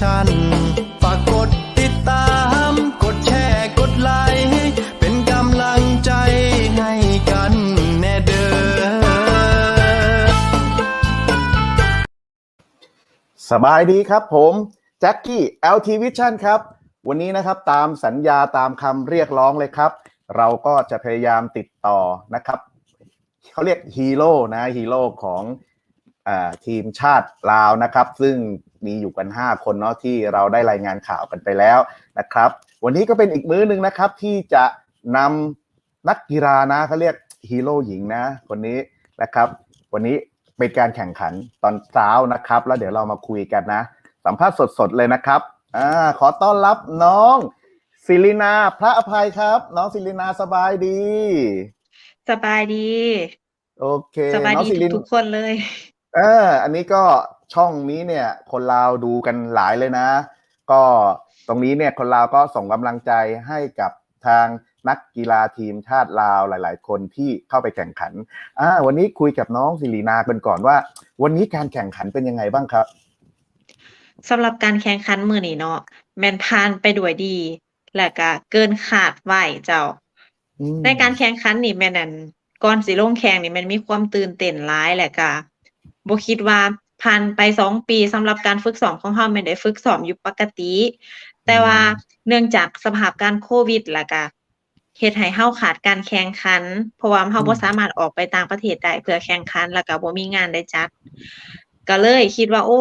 ฉัน ฝากกดติดตาม กดแชร์กดไลค์เป็นกำลังใจให้กันแน่เด้อสบายดีครับผม แจ็คกี้ LT Vision ครับ วันนี้นะครับตามสัญญาตามคำเรียกร้องเลยครับ เราก็จะพยายามติดต่อนะครับเขาเรียกฮีโร่นะฮีโร่ของอทีมชาติลาวนะครับ ซึ่ง มีอยู่กัน 5 คนเนาะที่เราได้รายงานข่าวกันไปแล้วนะครับ วันนี้ก็เป็นอีกมื้อหนึ่งนะครับ ที่จะนำนักกีฬานะเขาเรียกฮีโร่หญิงนะ คนนี้นะครับ วันนี้เป็นการแข่งขันตอนเช้านะครับ แล้วเดี๋ยวเรามาคุยกันนะ สัมภาษณ์สดๆเลยนะครับอ่าขอต้อนรับน้องศิลินาพระอภัยครับ น้องศิลินาสบายดี สบายดี โอเคสบายน้องดีศิลินทุกๆคนเลย เออ อันนี้ก็ ช่องนี้เนี่ย คนลาวดูกันหลายเลยนะ ก็ตรงนี้เนี่ยคนลาวก็ส่งกำลังใจให้กับทางนักกีฬาทีมชาติลาวหลาย ๆ คนที่เข้าไปแข่งขันอ่าวันนี้คุยกับน้องศิรินากันก่อนว่า วันนี้การแข่งขันเป็นยังไงบ้างครับสำหรับการแข่งขันมื้อนี้เนาะแม่นผ่านไปด้วยดี และก็เกินขาดไว้เจ้าอืมในการแข่งขันนี่แม่นอั่นก่อนสิลงแข่งนี่แมันมีความตื่นเต้นหลายแหละก็บ่คิดว่า ผ่านไปสองปีสำหรับการฝึกซ้อมของเฮาแม่นได้ฝึกซ้อมอยู่ปกติ แต่ว่าเนื่องจากสภาพการโควิดแล้วก็เฮ็ดให้เฮาขาดการแข่งขัน เพราะว่าเฮาบ่สามารถออกไปต่างประเทศได้เพื่อแข่งขัน แล้วก็บ่มีงานได้จัด ก็เลยคิดว่าโอ้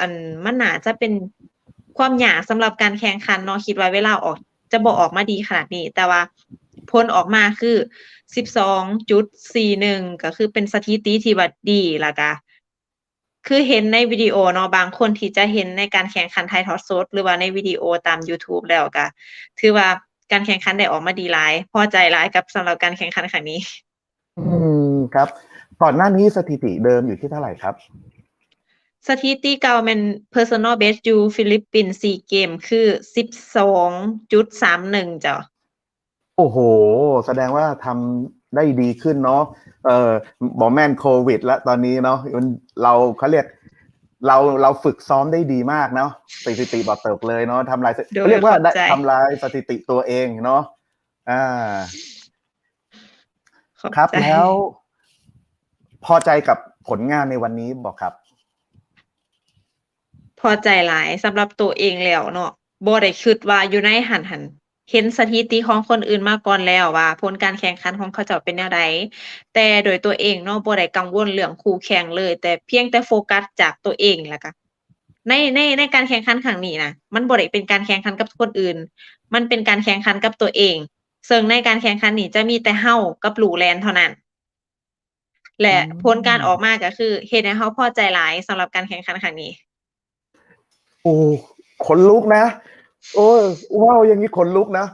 อันมันน่าจะเป็นความยากสำหรับการแข่งขันเนาะคิดว่าเวลาออกจะบ่ออกมาดีขนาดนี้ แต่ว่าผลออกมาคือ 12.41 ก็คือเป็นสถิติที่ว่าดีแล้วก็ คือเห็นในวิดีโอเนาะบางคนที่จะเห็นในการแข่งขันถ่ายทอดสดหรือว่าในวิดีโอตาม YouTube แล้วก็ถือว่าการแข่งขันได้ออกมาดีหลาย พอใจหลายกับสำหรับการแข่งขันครั้งนี้ อืมครับก่อนหน้านี้สถิติเดิมอยู่ที่เท่าไหร่ครับ สถิติเก่าแมัน personal best อยู่ฟิลิปปินส์สี่เกมคือสิบสองจุดสามหนึ่งจ้ะโอ้โห แสดงว่าทำ ได้ดีขึ้นเนาะเออบอกแม่นโควิด แล้วตอนนี้เนาะมันเราเขาเรียกเราเราฝึกซ้อมได้ดีมากเนาะสถิติบอเติบเลยเนาะทำลายสถิโดยเขาเรียกว่าได้ขอบใจทำลายสถิติตัวเองเนาะอ่าขอบครับใจแล้ว พอใจกับผลงานในวันนี้บอกครับ พอใจหลายสำหรับตัวเองแล้วเนาะบ่ได้คิดว่าอยู่ในหันหัน เห็นสถิติของคนอื่นมาก่อนแล้วว่า ผลการแข่งขันของเขาเจ้าเป็นแนวใดแต่โดยตัวเองเนาะบ่ได้กังวลเรื่องคู่แข่งเลย แต่เพียงแต่โฟกัสจากตัวเองแล้วก็ในในในการแข่งขันครั้งนี้นะมันบ่ได้เป็นการแข่งขันกับคนอื่น มันเป็นการแข่งขันกับตัวเองซึ่งในการแข่งขันนี้จะมีแต่เฮากับลูแลนเท่านั้น และอืมผลการออกมาก็คือเฮ็ดให้เฮาพอใจหลายสำหรับการแข่งขันครั้งนี้ โอ้ขนลุกนะ โอ้ยว้าวอย่างนี้ขนลุกนะ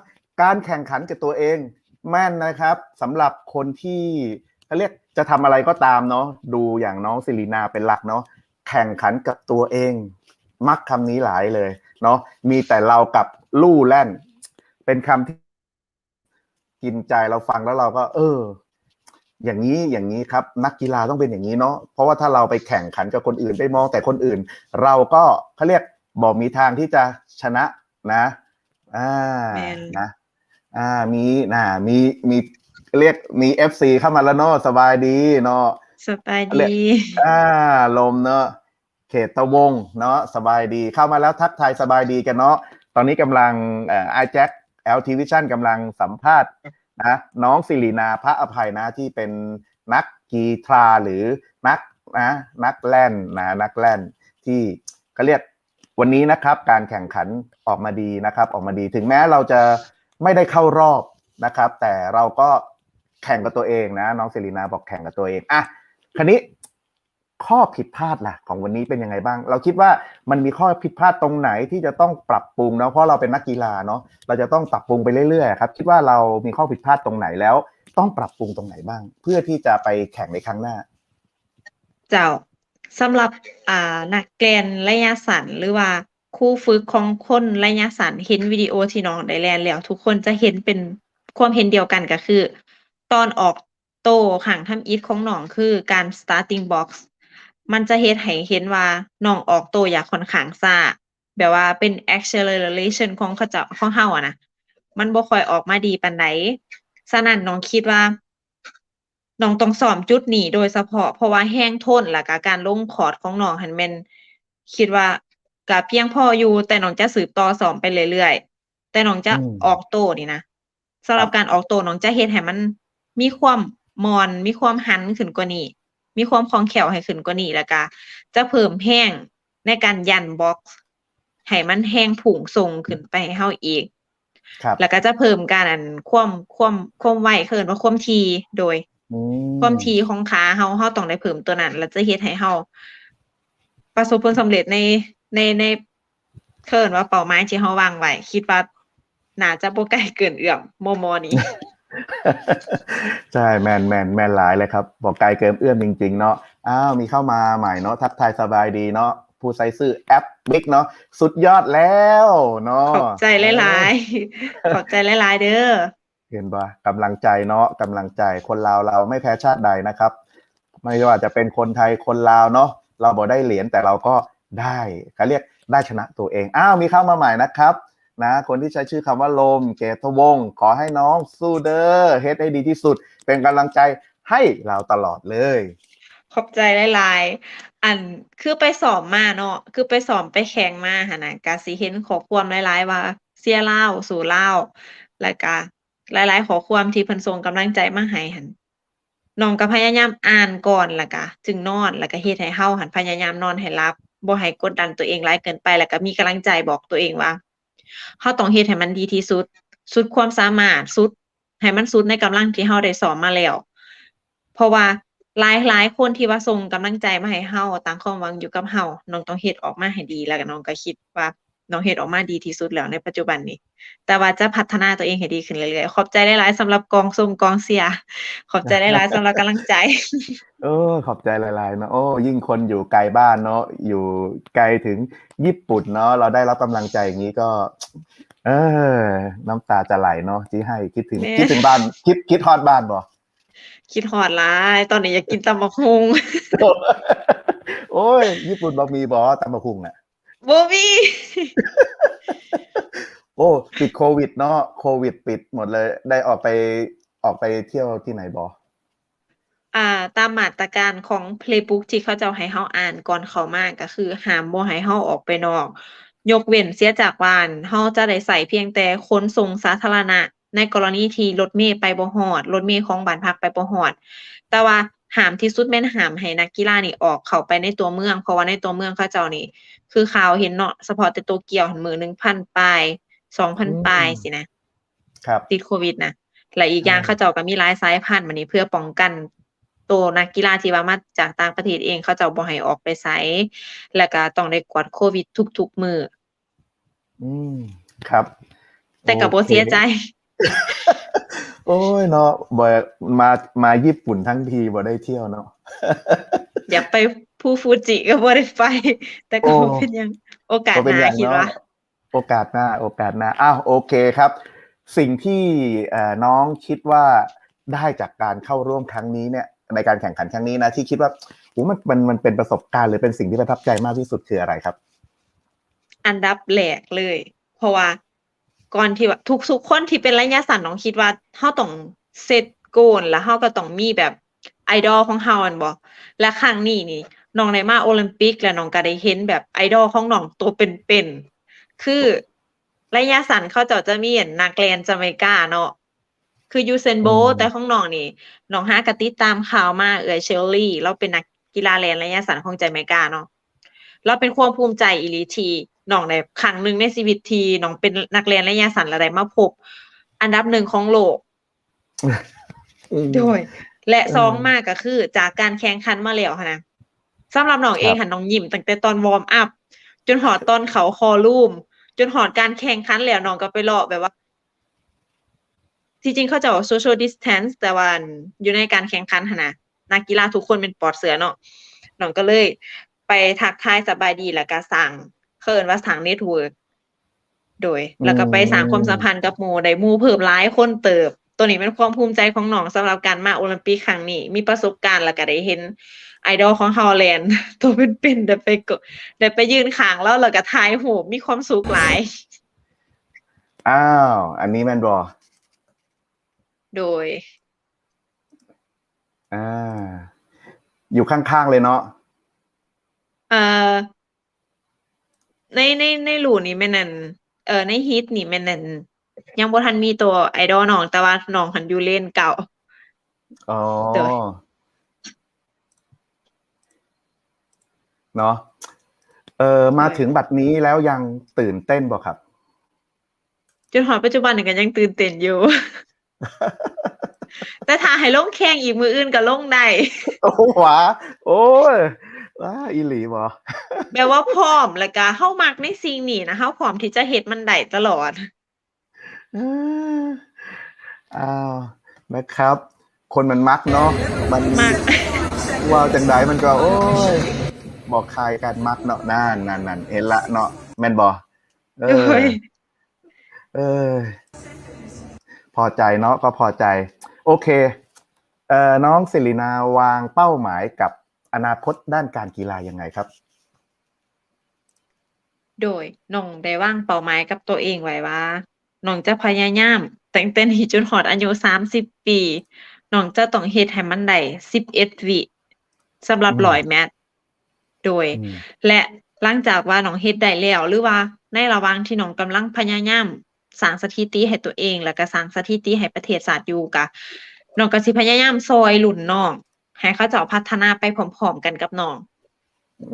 การแข่งขันกับตัวเอง แม่นนะครับสำหรับคนที่เขาเรียกจะทำอะไรก็ตามเนาะดูอย่างน้องศิรินาเป็นหลักเนาะแข่งขันกับตัวเอง มักคำนี้หลายเลยเนาะมีแต่เรากับลู่แล่น เป็นคำที่กินใจเราฟังแล้วเราก็ เออ อย่างนี้อย่างนี้ครับ นักกีฬาต้องเป็นอย่างนี้เนาะเพราะว่าถ้าเราไปแข่งขันกับคนอื่นไปมองแต่คนอื่น เราก็เขาเรียกบอกมีทางที่จะชนะ นะอ่าแม่นนะอ่ามีนะมีมีเรียกมีเอฟซีเข้ามาแล้วเนาะสบายดีเนาะสบายเรียกดี อ่า ลมเนาะเขตตะวงเนาะสบายดีเข้ามาแล้วทักทายสบายดีกันเนาะตอนนี้กำลังเอ่อไอแจ็คเอลทีวิชั่นกำลังสัมภาษณ์นะน้องสิรินาพระอภัยนะที่เป็นนักกีฬาหรือนักนะนักแล่นนะนักแล่นที่เขาเรียก วันนี้นะครับการแข่งขันออกมาดีนะครับ ออกมาดีถึงแม้เราจะไม่ได้เข้ารอบนะครับ แต่เราก็แข่งกับตัวเองนะ น้องสิรินาบอกแข่งกับตัวเองอะคราวนี้ข้อผิดพลาดล่ะของวันนี้เป็นยังไงบ้าง เราคิดว่ามันมีข้อผิดพลาดตรงไหนที่จะต้องปรับปรุงเนาะเพราะเราเป็นนักกีฬาเนาะเราจะต้องปรับปรุงไปเรื่อยๆครับคิดว่าเรามีข้อผิดพลาดตรงไหนแล้ว ต้องปรับปรุงตรงไหนบ้าง เพื่อที่จะไปแข่งในครั้งหน้า เจ้า สำหรับอ่านักแกนระยะสั้นหรือว่าคู่ฝึกของคนระยะสั้นเห็นวิดีโอที่น้องได้แลนแล้ว ทุกคนจะเห็นเป็นความเห็นเดียวกันก็คือ ตอนออกโตห่างทำอีทของน้องคือการ starting box มันจะเฮ็ดให้เห็นว่าน้องออกโตอย่างค่อนข้างช้าแบบว่าเป็น acceleration ของเขาเจะของเฮาอะนะมันบ่ค่อยออกมาดีปานใดฉะนั้นน้องคิดว่า น้องต้องซ้อมจุดนี้โดยเฉพาะ เพราะว่าแห้งทนแล้วก็การลงคอร์ดของน้องหันแม่นคิดว่าก็เพียงพออยู่แต่น้องจะสืบต่อสอนไปเรื่อยๆแต่น้องจะอืมออกโต้นี่นะสำหรับการออกโต้น้องจะเฮ็ดให้มัน มีความมอนมีความหันขึ้นกว่านี้ มีความคล่องแคล่วให้ขึ้นกว่านี้แล้วก็จะเพิ่มแห้งในการยันบ็อกซ์ให้มันแห้งผุ่งส่งขึ้นไปให้เฮาอีกครับแล้วก็จะเพิ่มการอันความความความไวเคินว่าความทีโดยอื ความทีของขาเฮาเฮาต้องได้เพิ่มตัวนั้นแล้วจะเฮ็ดให้เฮาประสบผลสำเร็จในในในเคินว่าเป้าหมายที่เฮาวางไว้คิดว่าน่าจะบ่ไกลเกินเอื้อมมอมอนี้ใช่แมนแมนแมนหลายเลยครับ บอกไกลเกินเอื้อมจริง ๆ เนาะอ้าวมีเข้ามาใหม่เนาะทักทายสบายดีเนาะผู้ใช้ชื่อแอปบิ๊กเนาะสุดยอดแล้วเนาะขอบใจหลายๆขอบใจหลายๆเด้อ เห็นปะกำลังใจเนาะกำลังใจคนลาวเราไม่แพ้ชาติใดนะครับ ไม่ว่าจะเป็นคนไทยคนลาวเนาะเราบอกได้เหรียญแต่เราก็ได้เขาเรียกได้ชนะตัวเองอ้าวมีเข้ามาใหม่นะครับนะคนที่ใช้ชื่อคำว่าลมเกตวง ขอให้น้องสู้เด้อเฮ็ดให้ดีที่สุด เป็นกำลังใจให้เราตลอดเลย ขอบใจหลายๆ อันคือไปสอบมาเนาะคือไปสอบไปแข่งมาหนะก็สิเห็นขอความหลายๆ ว่า เสียเลาสู่ลาแล้วก็ หลาย ๆ ขอความที่เพิ่นส่งกำลังใจมาให้หันน้องก็พยายามอ่านก่อนล้วก็จึงนอนแล้วก็เฮ็ดให้เฮาหันพยายามนอนให้หลับบ่ให้กดดันตัวเองหลายเกินไปแล้วก็มีกำลังใจบอกตัวเองว่าเฮาต้องเฮ็ดให้มันดีที่สุด สุดความสามารถสุดให้มันสุดในกำลังที่เฮาได้สอบมาแล้ว เพราะว่าหลายหลายคนที่ว่าส่งกำลังใจมาให้เฮาตั้งความหวังอยู่กับเฮาน้องต้องเฮ็ดออกมาให้ดีแล้วก็น้องก็คิดว่า น้องเฮ็ดออกมาดีที่สุดแล้วในปัจจุบันนี้ แต่ว่าจะพัฒนาตัวเองให้ดีขึ้นเรื่อยๆ ขอบใจหลายๆสำหรับกองส่งกองเชียร์ขอบใจหลายๆสำหรับกำลังใจ เออ ขอบใจหลายๆเนาะ โอ้ยิ่งคนอยู่ไกลบ้านเนาะ อยู่ไกลถึงญี่ปุ่นเนาะ เราได้รับกำลังใจอย่างนี้ก็ เออ น้ำตาจะไหลเนาะที่ให้คิดถึงแม่คิดถึงบ้าน คิดคิดฮอดบ้านบ่คิดฮอดหลาย ตอนนี้อยากกินตำบักหุ่งโอ้ย ญี่ปุ่นบอกมีบอตำบะคุงอะ บ่มีโอ้ปิดโควิดเนาะโควิดปิดหมดเลย ได้ออกไปออกไปเที่ยวที่ไหนบออ่า ตามมาตรการของ Playbook ที่เขาเจ้าให้เฮาอ่านก่อนเข้ามาก็คือห้ามบ่ให้เฮาออกไปนอก ยกเว้นเสียจากบ้านเฮาจะได้ใช้เพียงแต่ขนส่งสาธารณะ ในกรณีที่รถเมล์ไปบ่ฮอดรถเมล์ของบ้านพักไปบ่ฮอด แต่ว่า ห้ามที่สุดแม่นห้ามให้นักกีฬานี่ออกเข้าไปในตัวเมือง เพราะว่าในตัวเมืองเขาเจ้านี่ คือข่าวเห็นเนาะเฉพาะแต่โตเกียวหั้นมื้อหนึ่งพันปลายสองพันปลายสินะครับติดโควิดนะและอีกอย่างอืมเขาเจ้าก็มีหลายสายพันธุ์มานี้เพื่อป้องกันตัวนักกีฬาที่ว่ามาจากต่างประเทศเองเขาเจ้าบ่ให้ออกไปไสแล้วก็ต้องได้กวดโควิดทุกๆมื้ออืมครับ แต่ก็บ่โอคเสียใจ โอ้ยเนาะบ่มามาญี่ปุ่นทั้งทีบ่ได้เที่ยวเนาะอย่าไปภูฟูจิก็บ่ได้ไป แต่ก็โอ้บ่เป็นหยังโอกาสก็หเป็นน้าอย่างคิดเนาะว่าโอกาสหน้า โอกาสหน้าอ้าวโอเคครับ สิ่งที่เอ่อน้องคิดว่าได้จากการเข้าร่วมครั้งนี้เนี่ย ในการแข่งขันครั้งนี้นะ ที่คิดว่าโอ้มันมันมันเป็นประสบการณ์หรือเป็นสิ่งที่ประทับใจมากที่สุดคืออะไรครับ อันดับแรกเลย เพราะว่า ก่อนที่ว่าทุกทุกคนที่เป็นระยะสั้นน้องคิดว่าเฮาต้องเซตโกนแล้วเฮาก็ต้องมีแบบไอดอลของเฮาอันบ่และครั้งนี้นี่น้องได้มาโอลิมปิก แล้วน้องก็ได้เห็นแบบไอดอลของน้องตัวเป็นๆคือระยะสั้นเขาเจ้าจะมีอันนักเรียนจาเมกาเนาะคือยูเซนโบอืมแต่ของน้องนี่น้องหากะติดตามข่าวมาเอ่ยเชลลี่ เราเป็นนักกีฬาแลนระยะสั้นของจาเมกาเนาะเราเป็นความภูมิใจอีหลีที น้องในครั้งหนึ่งในชีวิตทีน้องเป็นนักเรียนระยะสั้นระดับมาพบ อันดับหนึ่งของโลกโดยและอืมสองมากก็คือ จากการแข่งขันมาแล้วหั้นนะสำหรับน้องเองครับหันน้องยิ้มตั้งแต่ตอนวอร์มอัพ จนหอดตอนเขาคอลูม จนหอดการแข่งขันแล้วน้องก็ไปรอแบบว่าที่จริงเขาจะบอก social distance แต่ว่าอยู่ในการแข่งขันหั้นนะนักกีฬาทุกคนเป็นปลอดเสือเนาะน้องก็เลย ไปทักทายสบายดีแล้วก็สั่ง เคินว่าสั่งเน็ตเวิร์กโดย แล้วก็ไปสร้างความสัมพันธ์กับหมู่ได้หมู่เพิ่มหลายคนเติบ ตัวนี้เป็นความภูมิใจของน้องสำหรับการมาโอลิมปิกครั้งนี้ มีประสบการณ์แล้วก็ได้เห็นไอดอลของฮอลแลนด์ตัวเป็นๆได้ไปกดได้ไปยืนข้างแล้วแล้วก็ทายหูปมีความสุขหลาย อ้าว อันนี้แมนบอโดย อ่า อยู่ข้างๆเลยเนาะเอ่อ ในในในหลูนี่แม่นอั่นเอ่อในฮิตนี่แม่นอั่นยังบ่ทันมีตัวไอดอลน้อง แต่ว่าน้องหันอยู่เลนเก่า อ๋อเดี๋ยวเนาะเออมาถึงบัดนี้แล้วยังตื่นเต้นบ่ครับ จนฮอดปัจจุบันนี่ก็ยังตื่นเต้นอยู่ แต่ถ้าให้ลงแข่งอีกมืออื่นก็ลงได้ โอ้หวาโอ้ย ว้าอีหลีบ่แบบว่าพร้อมแล้วก็เฮามักในสิ่งนี้นะเฮาพร้อมที่จะเฮ็ดมันได้ตลอดเอออ้าวนะครับ คนมันมักเนาะมันมักว่าจังไดมันก็ โอ้ยบอกคายกันมักเนาะนั่นนั่นนั่นเห็นละเนาะแม่นบ่เอโดอยเออ พอใจเนาะก็พอใจ โอเค เอ่อน้องศิรินาวางเป้าหมายกับ อนาคตด้านการกีฬายังไงครับ โดยน้องได้วางเป้าหมายกับตัวเองไว้ว่าน้องจะพยายามตั้งแต่นี้จนฮอดอายุ30ปีน้องจะต้องเฮ็ดให้มันได้11วิสำหรับอืม100แมตช์โดยอืมและหลังจากว่าน้องเฮ็ดได้แล้วหรือว่าในระหว่างที่น้องกำลังพยายามสร้างสถิติให้ตัวเอง แล้วก็สร้างสถิติให้ประเทศชาติอยู่กะน้องก็สิพยายามซอยรุ่นน้อง ให้เขาเจ้าพัฒนาไปพร้อมๆกันกับน้อง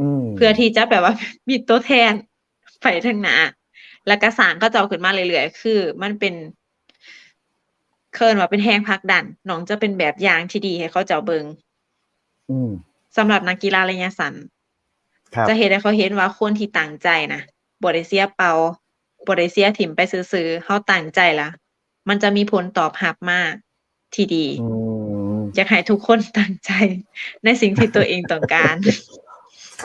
อืมเพื่อที่จะแบบว่ามีตัวแทนไปทางหน้าแล้วก็สร้างเขาเจ้าขึ้นมาเรื่อยๆคือ มันเป็นเคินว่าเป็นแฮงผลักดันน้องจะเป็นแบบอย่างที่ดีให้เขาเจ้าเบิงอืมสำหรับนักกีฬาระยะสั้นครับจะเห็นให้เขาเห็นว่าคนที่ตั้งใจนะบ่ได้เสียเปล่าบ่ได้เสียถิ่มไปซื่อๆเขาตั้งใจละมันจะมีผลตอบรับมากที่ดี อืม อยากให้ทุกคนตั้งใจ ในสิ่งที่ตัวเองต้องการ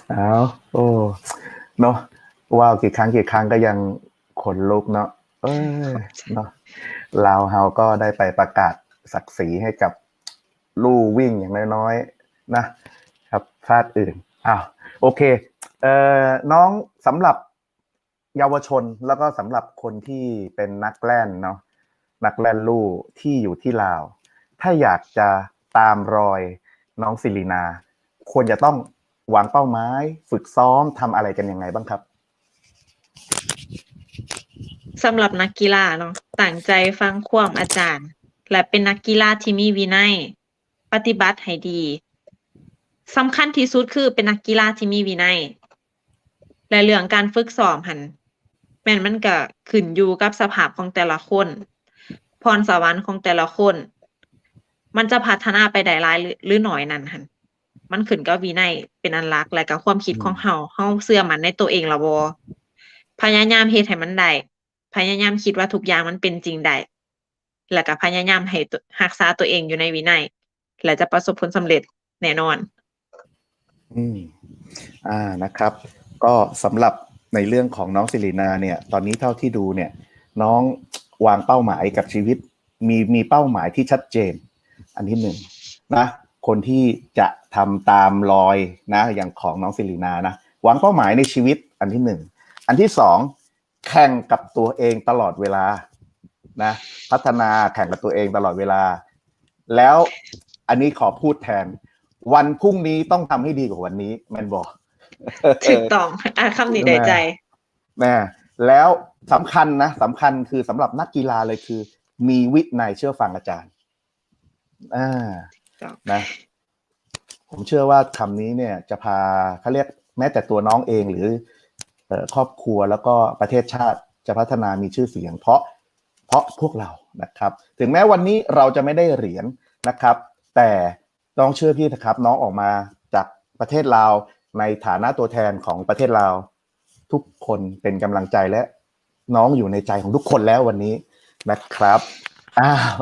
เอาโอ้เนาะว้าวกี่ครั้งกี่ครั้งก็ยังขนลุกเนาะเออเนาะลาวเฮาก็ได้ไปประกาศศักดิ์ศรีให้กับลู่วิ่งอย่างน้อยๆนะครับชาติอื่นอ้าวโอเคเอ่อน้องสำหรับเยาวชนแล้วก็สำหรับคนที่เป็นนักแล่นเนาะนักแล่นลู่ที่อยู่ที่ลาว ถ้าอยากจะ ตามรอยน้องศิรินา ควรจะต้องวางเป้าหมายฝึกซ้อมทำอะไรกันยังไงบ้างครับสำหรับนักกีฬาเนาะตั้งใจฟังความอาจารย์ และเป็นนักกีฬาที่มีวินัย ปฏิบัติให้ดีสำคัญที่สุดคือเป็นนักกีฬาที่มีวินัย และเรื่องการฝึกซ้อมหันแม่นมันก็ขึ้นอยู่กับสภาพของแต่ละคน พรสวรรค์ของแต่ละคน มันจะพัฒนาไปได้หลายหรือหรือน้อยนั่นหันมันขึ้นกับวินัยเป็นอันหลักและกับความคิดของเฮาเฮาเชื่อมันในตัวเองละบ่พยายามเฮ็ดให้มันได้พยายามคิดว่าทุกอย่างมันเป็นจริงได้แล้วก็พยายามให้ตัวรักษาตัวเองอยู่ในวินัยและจะประสบผลสำเร็จแน่นอน อืมอ่านะครับ ก็สำหรับในเรื่องของน้องศิรินาเนี่ย ตอนนี้เท่าที่ดูเนี่ย น้องวางเป้าหมายกับชีวิต มีมีเป้าหมายที่ชัดเจน อันที่หนึ่งนะคนที่จะทำตามรอยนะอย่างของน้องศิรินานะวางเป้าหมายในชีวิตอันที่หนึ่งอันที่สองแข่งกับตัวเองตลอดเวลานะพัฒนาแข่งกับตัวเองตลอดเวลา แล้วอันนี้ขอพูดแทน วันพรุ่งนี้ต้องทำให้ดีกว่าวันนี้แมนบอกถูกต้องอะคำนี้ได้ใจแม่แล้วสำคัญนะสำคัญคือสำหรับนักกีฬาเลยคือ มีวินัยเชื่อฟังอาจารย์ อ่าครับนะผมเชื่อว่าคำนี้เนี่ย จะพาเขาเรียกแม้แต่ตัวน้องเองหรือเอ่อครอบครัวแล้วก็ประเทศชาติจะพัฒนามีชื่อเสียง เพราะเพราะพวกเรานะครับ ถึงแม้วันนี้เราจะไม่ได้เหรียญนะครับ แต่น้องเชื่อพี่นะครับ น้องออกมาจากประเทศลาวในฐานะตัวแทนของประเทศลาว ทุกคนเป็นกำลังใจและน้องอยู่ในใจของทุกคนแล้ววันนี้นะครับ อ้าว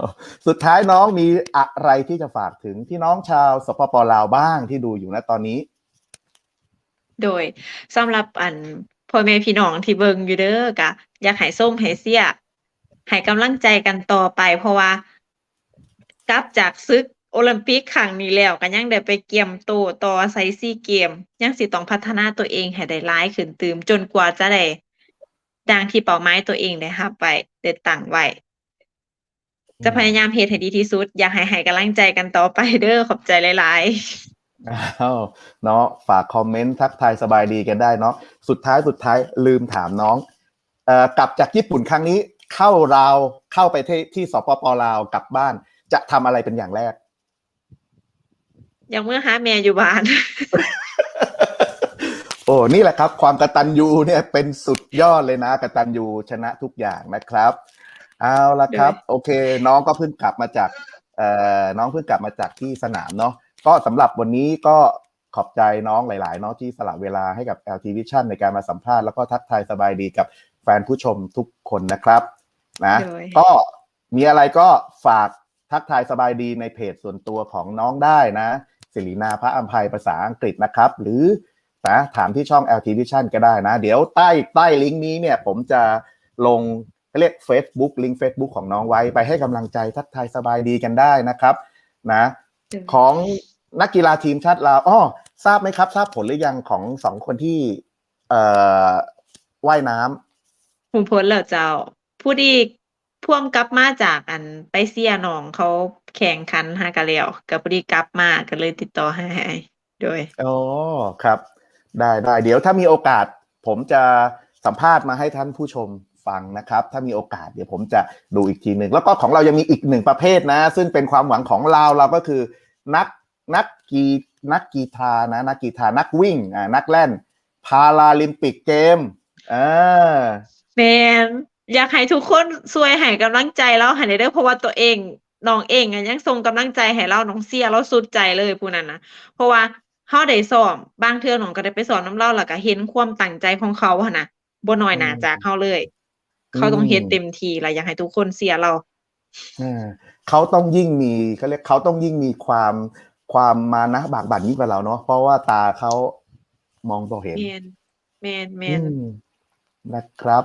สุดท้ายน้องมีอะไรที่จะฝากถึงพี่น้องชาวสปปลาวบ้างที่ดูอยู่ณตอนนี้ โดยสำหรับอันพ่อแม่พี่น้องที่เบิงอยู่เด้อกะ อยากให้ส้มให้เสียให้กำลังใจกันต่อไปเพราะว่ากลับจากซึกโอลิมปิกครั้งนี้แล้วก็ยังได้ไปเกียมโตวต่อไซซี่เกม ยังสิต้องพัฒนาตัวเองให้ได้หลายขึ้นตืมจนกว่าจะได้ดังที่เป้าหมายตัวเองได้รับไว้ได้ตั้งไว้ จะพยายามเฮ็ดให้ดีที่สุด อยากให้ให้กำลังใจกันต่อไปเด้อขอบใจหลายๆอ้าวเนาะฝากคอมเมนต์ทักทายสบายดีกันได้เนาะสุดท้ายสุดท้ายลืมถามน้องเอ่อกลับจากญี่ปุ่นครั้งนี้เข้าลาวเข้าไปที่ที่สปปลาวกลับบ้าน จะทำอะไรเป็นอย่างแรกอย่างเมื่อหาแม่อยู่บ้าน โอ้นี่แหละครับ ความกตัญญูเนี่ยเป็นสุดยอดเลยนะกตัญญูชนะทุกอย่างนะครับ เอาละครับ โอเค น้องก็เพิ่งกลับมาจากเอ่อน้องเพิ่งกลับมาจากที่สนามเนาะก็สำหรับวันนี้ก็ขอบใจน้องหลายๆเนาะที่สละเวลาให้กับ LT Vision ในการมาสัมภาษณ์แล้วก็ทักทายสบายดีกับแฟนผู้ชมทุกคนนะครับนะโดยก็มีอะไรก็ฝากทักทายสบายดีในเพจส่วนตัวของน้องได้นะศิรินาพระอัมภัยภาษาอังกฤษนะครับ หรือนะถามที่ช่อง LT Vision ก็ได้นะ เดี๋ยวใต้ใต้ลิงก์นี้เนี่ยผมจะลง เขาเรียก Facebook ลิงก์ Facebook ของน้องไว้ไปให้กำลังใจทักทายสบายดีกันได้นะครับนะของนักกีฬาทีมชาติลาวอ้อทราบไหมครับ ทราบผลหรือยังของสองคนที่ เอ่อว่ายน้ำหูพ้นแล้วเจ้า ผู้ดีพ่วงกลับมาจากอันไปเสียหนองเขาแข่งขันหากันแล้วกับผู้ดีกลับมาก็เลยติดต่อให้โดยอ๋อครับ ได้ได้เดี๋ยวถ้ามีโอกาส ผมจะสัมภาษณ์มาให้ท่านผู้ชม ฟังนะครับ ถ้ามีโอกาสเดี๋ยวผมจะดูอีกทีหนึ่งแล้วก็ของเรายังมีอีกหนึ่งประเภทนะ ซึ่งเป็นความหวังของเราเราก็คือนักนักกีนักกีฬานะนักกีฬานักวิ่งอ่านักแล่นพาราลิมปิกเกมเอ่าแมนอยากให้ทุกคนช่วยให้กำลังใจเราให้ได้เพราะว่าตัวเองน้องเองอะยังส่งกำลังใจให้เราน้องเสียเราสุดใจเลยผู้นั้นนะเพราะว่าเฮาได้ซ้อมบางเทื่อน้องก็ได้ไปสอนน้ำเล่าแล้วก็เห็นความตั้งใจของเขาหนะบ่น้อยหนาจากเฮาเลย เขาต้องเฮ็ดเต็มที่และอยากให้ทุกคนเสียเราอ่าเขาต้องยิ่งมีเขาเรียกเขาต้องยิ่งมีความความมานะบากบั่นยิ่งกว่าเราเนาะเพราะว่าตาเขามองบ่เห็นแมนแมนแมนอืมนะครับ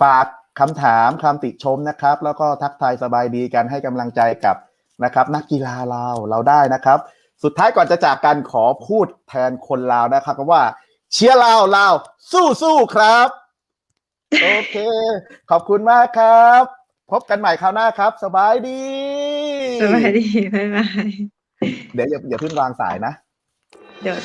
ฝากคำถามคำติชมนะครับ แล้วก็ทักทายสบายดีกันให้กำลังใจกับนะครับ นักกีฬาเราเราได้นะครับ สุดท้ายก่อนจะจากกันขอพูดแทนคนลาวนะครับว่าเชียร์ลาวลาวสู้สู้ครับ โอเค ขอบคุณมากครับ พบกันใหม่คราวหน้าครับ สบายดีสวัสดีบ๊ายบาย เดี๋ยวอย่าอย่าเพิ่งวางสายนะ เดี๋ยว